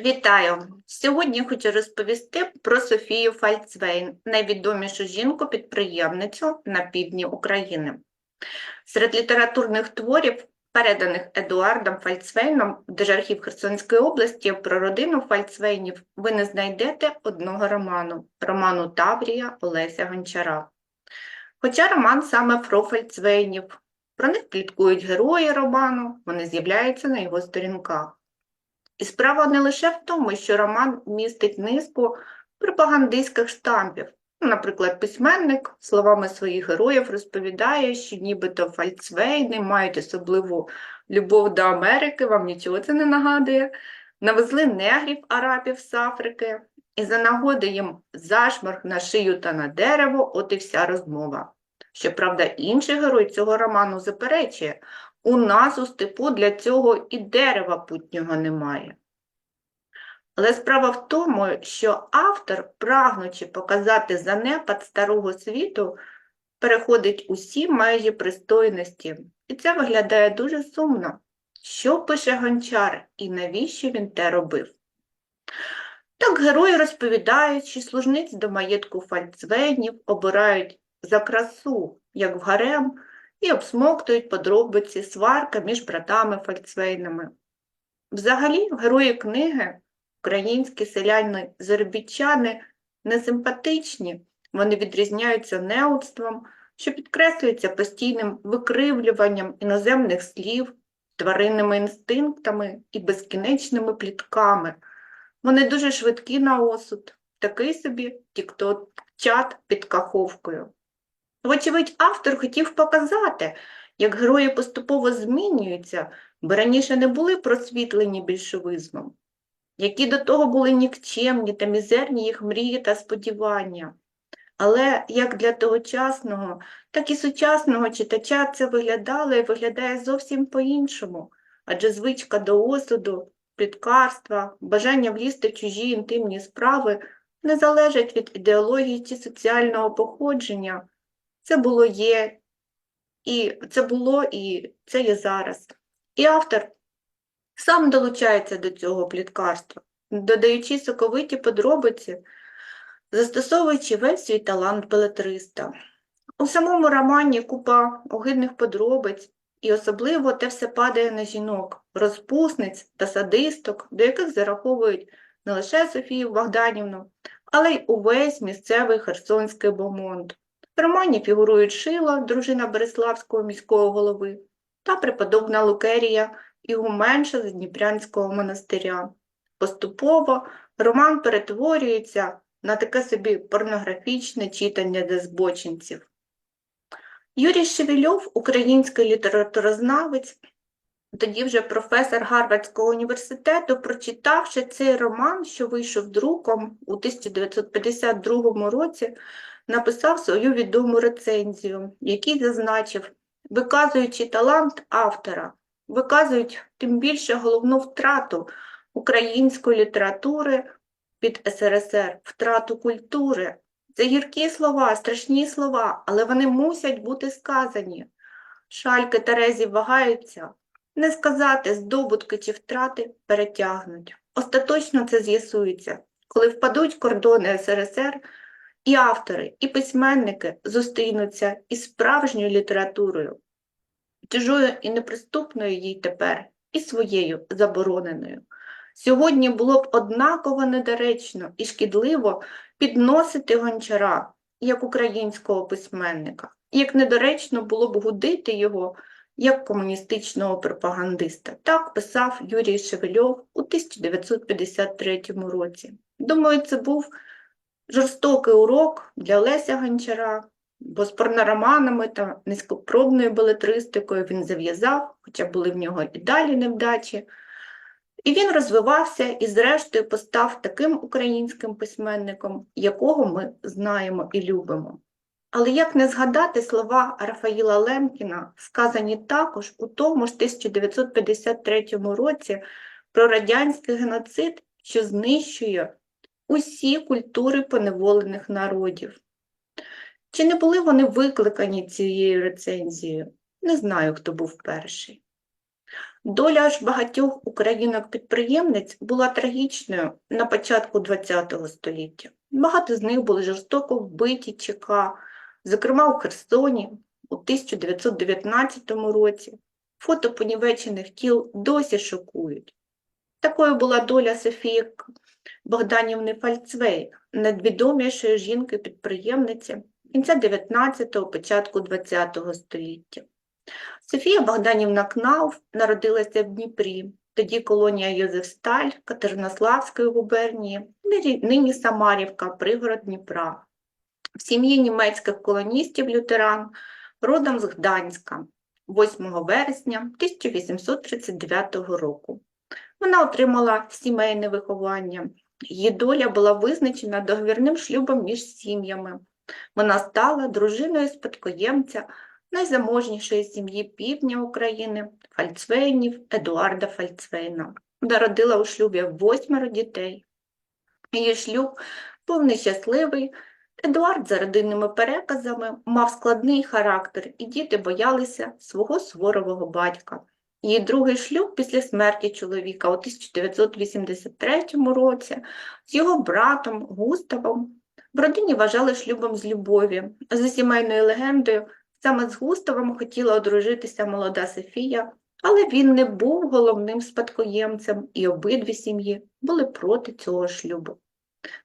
Вітаю! Сьогодні хочу розповісти про Софію Фальцвейн, найвідомішу жінку-підприємницю на півдні України. Серед літературних творів, переданих Едуардом Фальцвейном в Держархів Херсонської області про родину Фальцвейнів, ви не знайдете одного роману – роману Таврія Олеся Гончара. Хоча роман саме про Фальцвейнів, про них пліткують герої роману, вони з'являються на його сторінках. І справа не лише в тому, що роман містить низку пропагандистських штампів. Наприклад, письменник словами своїх героїв розповідає, що нібито фальцвейни мають особливу любов до Америки, вам нічого це не нагадує, навезли негрів арабів з Африки, і за нагоди їм зашморг на шию та на дерево, от і вся розмова. Щоправда, інший герой цього роману заперечує, у нас у степу для цього і дерева путнього немає. Але справа в тому, що автор, прагнучи показати занепад старого світу, переходить усі межі пристойності. І це виглядає дуже сумно. Що пише гончар і навіщо він те робив? Так герої розповідають, що служниць до маєтку фальцвейнів обирають за красу, як в гарем, і обсмоктують подробиці сварка між братами Фальцвейнами. Взагалі, герої книги, українські селяни заробітчани несимпатичні, вони відрізняються неудством, що підкреслюється постійним викривлюванням іноземних слів, тваринними інстинктами і безкінечними плітками. Вони дуже швидкі на осуд, такий собі тікток-чат під каховкою. Вочевидь, автор хотів показати, як герої поступово змінюються, бо раніше не були просвітлені більшовизмом, які до того були нікчемні та мізерні їх мрії та сподівання. Але як для тогочасного, так і сучасного читача це виглядало і виглядає зовсім по-іншому, адже звичка до осуду, підкарства, бажання влізти в чужі інтимні справи не залежать від ідеології чи соціального походження. Це було є, і це було, і це є зараз. І автор сам долучається до цього пліткарства, додаючи соковиті подробиці, застосовуючи весь свій талант белетриста. У самому романі купа огидних подробиць, і особливо те все падає на жінок, розпусниць та садисток, до яких зараховують не лише Софію Богданівну, але й увесь місцевий херсонський бомонд. В романі фігурують Шила, дружина Береславського міського голови, та преподобна Лукерія, ігуменша з Дніпрянського монастиря. Поступово роман перетворюється на таке собі порнографічне читання для збочинців. Юрій Шевельов, український літературознавець, тоді вже професор Гарвардського університету, прочитавши цей роман, що вийшов друком у 1952 році, написав свою відому рецензію, в якій зазначив, виказуючи талант автора, виказують тим більше головну втрату української літератури під СРСР, втрату культури. Це гіркі слова, страшні слова, але вони мусять бути сказані. Шальки Терезі вагаються, не сказати, здобутки чи втрати перетягнуть. Остаточно це з'ясується, коли впадуть кордони СРСР, і автори, і письменники зустрінуться із справжньою літературою, чужою і неприступною їй тепер, і своєю забороненою. Сьогодні було б однаково недоречно і шкідливо підносити гончара як українського письменника, як недоречно було б гудити його як комуністичного пропагандиста. Так писав Юрій Шевельов у 1953 році. Думаю, це був жорстокий урок для Леся Гончара, бо з порнороманами та низькопробною белетристикою він зав'язав, хоча були в нього і далі невдачі. І він розвивався і, зрештою, постав таким українським письменником, якого ми знаємо і любимо. Але як не згадати слова Рафаїла Лемкіна, сказані також у тому ж 1953 році про радянський геноцид, що знищує усі культури поневолених народів. Чи не були вони викликані цією рецензією? Не знаю, хто був перший. Доля ж багатьох українок-підприємниць була трагічною на початку ХХ століття. Багато з них були жорстоко вбиті ЧК, зокрема у Херсоні у 1919 році. Фото понівечених тіл досі шокують. Такою була доля Софії Богданівни Фальцвей, надвідомішої жінки-підприємниці кінця 19-го, початку 20-го століття. Софія Богданівна Кнауф народилася в Дніпрі, тоді колонія Йозефсталь Катеринославської губернії, нині- Самарівка, пригород Дніпра. В сім'ї німецьких колоністів лютеран, родом з Гданська, 8 вересня 1839 року. Вона отримала сімейне виховання. Її доля була визначена договірним шлюбом між сім'ями. Вона стала дружиною спадкоємця найзаможнішої сім'ї півдня України Фальцвейнів Едуарда Фальцвейна. Народила у шлюбі восьмеро дітей. Її шлюб був нещасливий. Едуард за родинними переказами мав складний характер, і діти боялися свого суворового батька. Її другий шлюб після смерті чоловіка у 1983 році з його братом Густавом в родині вважали шлюбом з любові. За сімейною легендою, саме з Густавом хотіла одружитися молода Софія, але він не був головним спадкоємцем, і обидві сім'ї були проти цього шлюбу.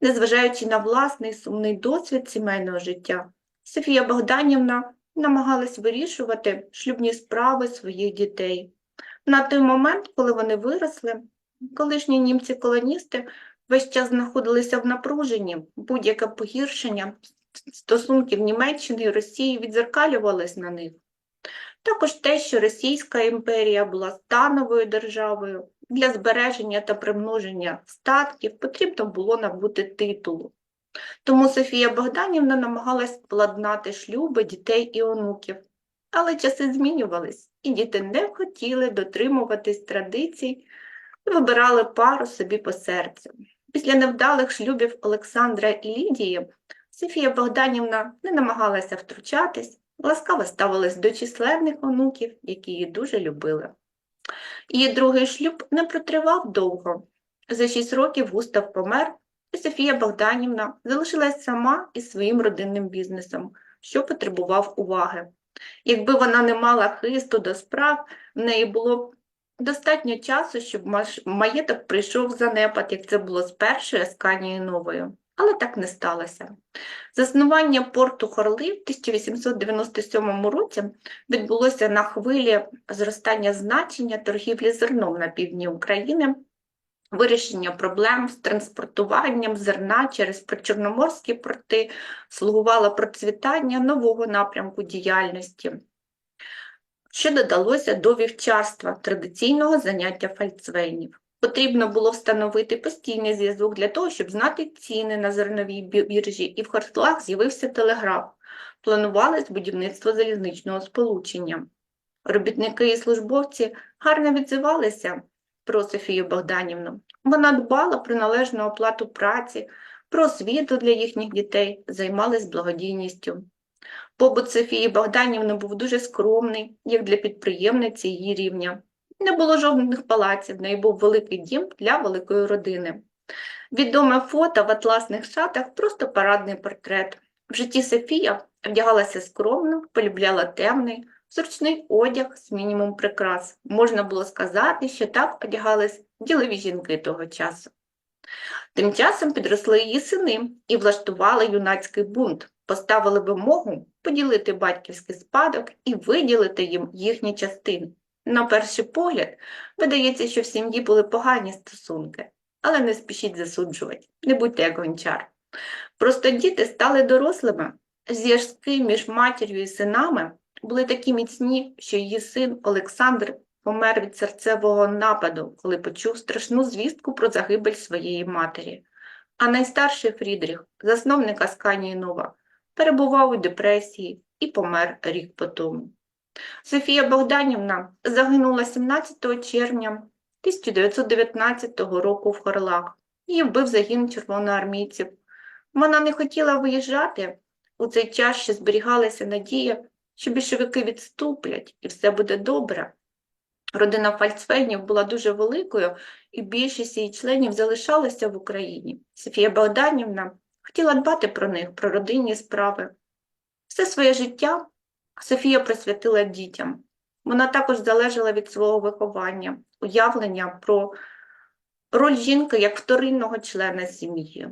Незважаючи на власний сумний досвід сімейного життя, Софія Богданівна намагалась вирішувати шлюбні справи своїх дітей. На той момент, коли вони виросли, колишні німці-колоністи весь час знаходилися в напруженні, будь-яке погіршення стосунків Німеччини і Росії відзеркалювалось на них. Також те, що Російська імперія була становою державою, для збереження та примноження статків потрібно було набути титулу. Тому Софія Богданівна намагалась владнати шлюби дітей і онуків. Але часи змінювались, і діти не хотіли дотримуватись традицій і вибирали пару собі по серцю. Після невдалих шлюбів Олександра і Лідії Софія Богданівна не намагалася втручатись, ласкаво ставилась до численних онуків, які її дуже любили. Її другий шлюб не протривав довго. За шість років Густав помер, і Софія Богданівна залишилась сама із своїм родинним бізнесом, що потребував уваги. Якби вона не мала хисту до справ, в неї було б достатньо часу, щоб маєток прийшов в занепад, як це було з першою Асканією Новою. Але так не сталося. Заснування порту Хорли в 1897 році відбулося на хвилі зростання значення торгівлі зерном на півдні України, вирішення проблем з транспортуванням зерна через причорноморські порти слугувало процвітання нового напрямку діяльності, що додалося до вівчарства, традиційного заняття фальцвейнів. Потрібно було встановити постійний зв'язок для того, щоб знати ціни на зерновій біржі, і в Хорслах з'явився телеграф. Планувалось будівництво залізничного сполучення. Робітники і службовці гарно відзивалися про Софію Богданівну. Вона дбала про належну оплату праці, про освіту для їхніх дітей, займалась благодійністю. Побут Софії Богданівни був дуже скромний, як для підприємниці її рівня. Не було жодних палаців, в неї був великий дім для великої родини. Відоме фото в атласних шатах просто парадний портрет. В житті Софія вдягалася скромно, полюбляла темний, зручний одяг з мінімум прикрас. Можна було сказати, що так одягались ділові жінки того часу. Тим часом підросли її сини і влаштували юнацький бунт, поставили вимогу поділити батьківський спадок і виділити їм їхні частини. На перший погляд, видається, що в сім'ї були погані стосунки, але не спішіть засуджувати, не будьте як гончар. Просто діти стали дорослими. Зв'язки між матір'ю і синами були такі міцні, що її син Олександр помер від серцевого нападу, коли почув страшну звістку про загибель своєї матері. А найстарший Фрідріх, засновник Асканії Нова, перебував у депресії і помер рік по тому. Софія Богданівна загинула 17 червня 1919 року в Хорлах. Її вбив загін червоноармійців. Вона не хотіла виїжджати. У цей час ще зберігалася надія, що більшовики відступлять і все буде добре. Родина Фальцфейнів була дуже великою, і більшість її членів залишалася в Україні. Софія Богданівна хотіла дбати про них, про родинні справи. Все своє життя Софія присвятила дітям. Вона також залежала від свого виховання, уявлення про роль жінки як вторинного члена сім'ї.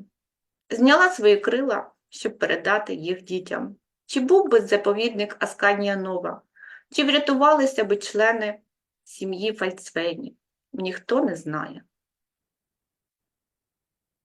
Зняла свої крила, щоб передати їх дітям. Чи був би заповідник Асканія Нова, чи врятувалися би члени сім'ї Фальцвені? Ніхто не знає.